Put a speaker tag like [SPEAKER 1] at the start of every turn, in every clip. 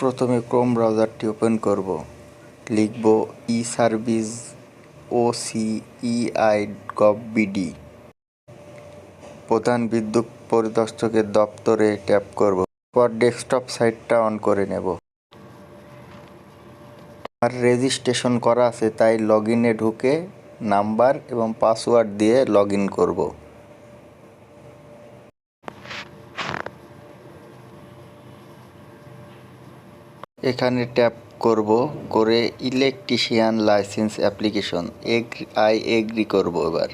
[SPEAKER 1] প্রথমে Chrome ব্রাউজারটি open করব। লিখব e service O C E I gov BD প্রধান বিদ্যুৎ পরিদর্শকের দপ্তরে ট্যাপ করব। পর ডেস্কটপ সাইটটা অন করে নেব। আর রেজিস্ট্রেশন করা আছে, তাই লগ ইনে ঢুকে নাম্বার এবং পাসওয়ার্ড দিয়ে লগ ইন করব। এখানে ট্যাপ করব করে ইলেকট্রিশিয়ান লাইসেন্স অ্যাপ্লিকেশন এগ আই এগ্রি করব এবার।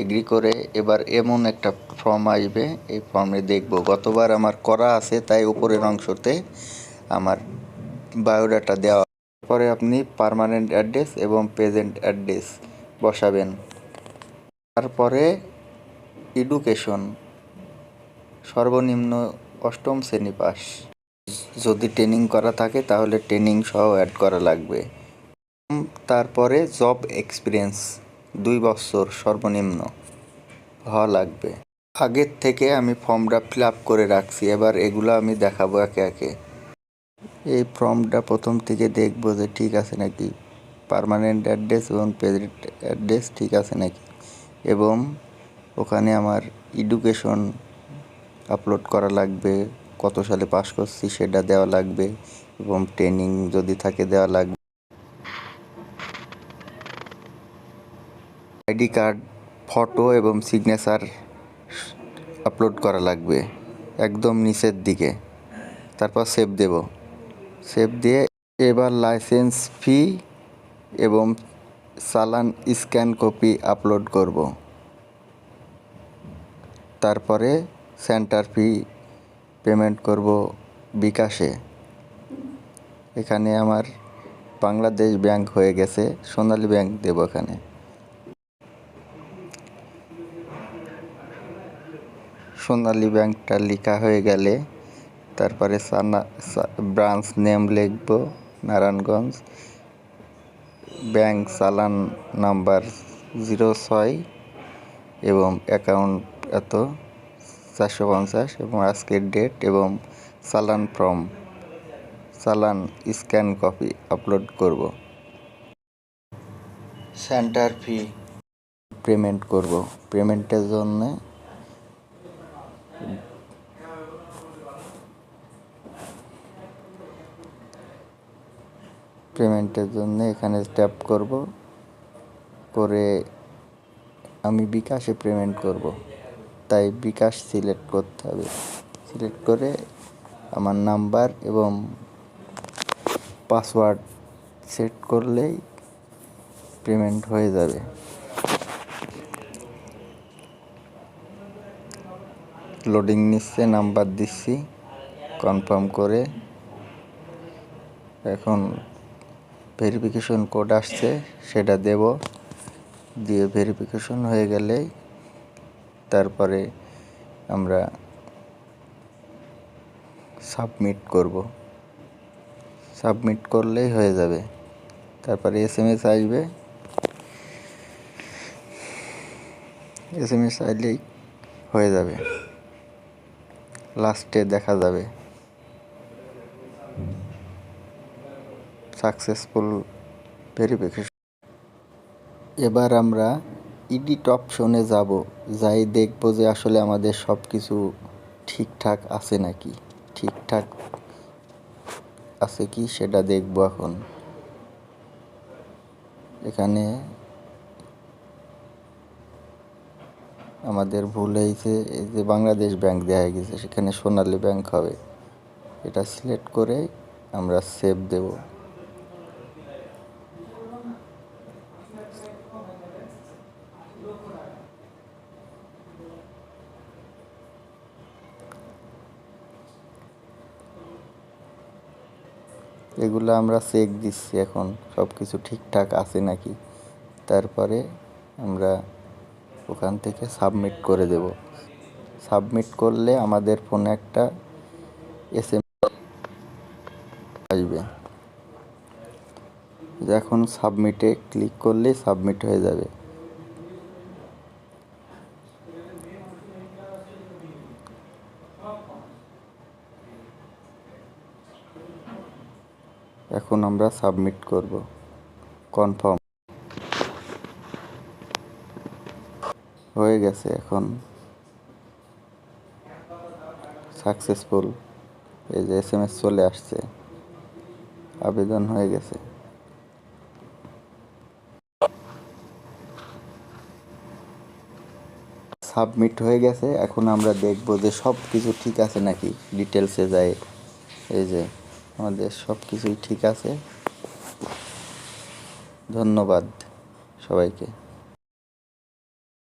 [SPEAKER 1] এগ্রি করে এবার এমন একটা ফর্ম আসবে, এই ফর্মে দেখব। গতবার আমার করা আছে, তাই উপরের অংশতে আমার বায়োডাটা দেওয়া পরে আপনি পার্মানেন্ট অ্যাড্রেস এবং প্রেজেন্ট অ্যাড্রেস বসাবেন। তারপরে এডুকেশন সর্বনিম্ন অষ্টম শ্রেণি পাস যদি ট্রেনিং করা থাকে, তাহলে ট্রেনিং সহ অ্যাড করা লাগবে। তারপরে জব এক্সপিরিয়েন্স দুই বছর সর্বনিম্ন হওয়া লাগবে। আগের থেকে আমি ফর্মটা ফিল আপ করে রাখছি, এবার এগুলো আমি দেখাবো একে একে। এই ফর্মটা প্রথম থেকে দেখব যে ঠিক আছে নাকি পার্মানেন্ট অ্যাড্রেস এবং প্রেজেন্ট অ্যাড্রেস ঠিক আছে নাকি। এবং ওখানে আমার এডুকেশন আপলোড করা লাগবে। কত সালে পাস করছি সেটা দেওয়া লাগবে এবং ট্রেনিং যদি থাকে দেওয়া লাগবে। আইডি কার্ড ফটো এবং সিগনেচার আপলোড করা লাগবে একদম নিচের দিকে। তারপর সেভ দেব। সেভ দিয়ে এবার লাইসেন্স ফি এবং চালান স্ক্যান কপি আপলোড করব। তারপরে সেন্টার ফি পেমেন্ট করব বিকাশে। এখানে আমার বাংলাদেশ ব্যাংক হয়ে গেছে, সোনালী ব্যাংক দেব এখানে। সোনালী ব্যাংকটা লেখা হয়ে গেলে তারপরে ব্রাঞ্চ নেম লিখব, নারায়ণগঞ্জ। ব্যাংক চালান নাম্বার জিরো ছয় এবং অ্যাকাউন্ট এত। চারশো পঞ্চাশ এবং আজকের ডেট এবং চালান ফর্ম চালান স্ক্যান কপি আপলোড করব। সেন্টার ফি পেমেন্ট করব। পেমেন্টের জন্য পেমেন্টের জন্য এখানে ট্যাপ করব। করে আমি বিকাশে পেমেন্ট করব। তাই বিকাশ সিলেক্ট করতে হবে। সিলেক্ট করে আমার নাম্বার এবং পাসওয়ার্ড সেট করলেই পেমেন্ট হয়ে যাবে। লোডিং নিচ্ছে, নাম্বার দিচ্ছি, কনফার্ম করে এখন ভেরিফিকেশন কোড আসছে, সেটা দেব। দিয়ে ভেরিফিকেশন হয়ে গেলেই তারপরে আমরা সাবমিট করব। সাবমিট করলেই হয়ে যাবে। তারপরে এস এম এস আসবে। এস এম এস আসলেই হয়ে যাবে। লাস্টে দেখা যাবে। সাকসেসফুল ভেরিফিকেশন এবার আমরা ইডিট অপশনে যাব, যাই দেখব যে আসলে আমাদের সব কিছু ঠিকঠাক আছে নাকি। ঠিকঠাক আছে কি সেটা দেখব এখন। এখানে আমাদের ভুল হয়েছে, এই যে বাংলাদেশ ব্যাংক দেওয়া গেছে, সেখানে সোনালী ব্যাংক হবে। এটা সিলেক্ট করে আমরা সেভ দেব। এগুলো আমরা চেক দিচ্ছি এখন সব কিছু ঠিকঠাক আছে নাকি? তারপরে আমরা ওখান থেকে সাবমিট করে দেব। সাবমিট করলে আমাদের ফোনে একটা এস এম আসবে এখন সাবমিটে ক্লিক করলেই সাবমিট হয়ে যাবে। এখন আমরা সাবমিট করব। কনফার্ম। হয়ে গেছে এখন। সাকসেসফুল। এই যে এস এম এস চলে আসছে। আবেদন হয়ে গেছে। সাবমিট হয়ে গেছে। এখন আমরা দেখব যে সব কিছু ঠিক আছে নাকি? ডিটেলসে যায় এই যে আমাদের সব কিছুই ঠিক আছে। ধন্যবাদ সবাইকে।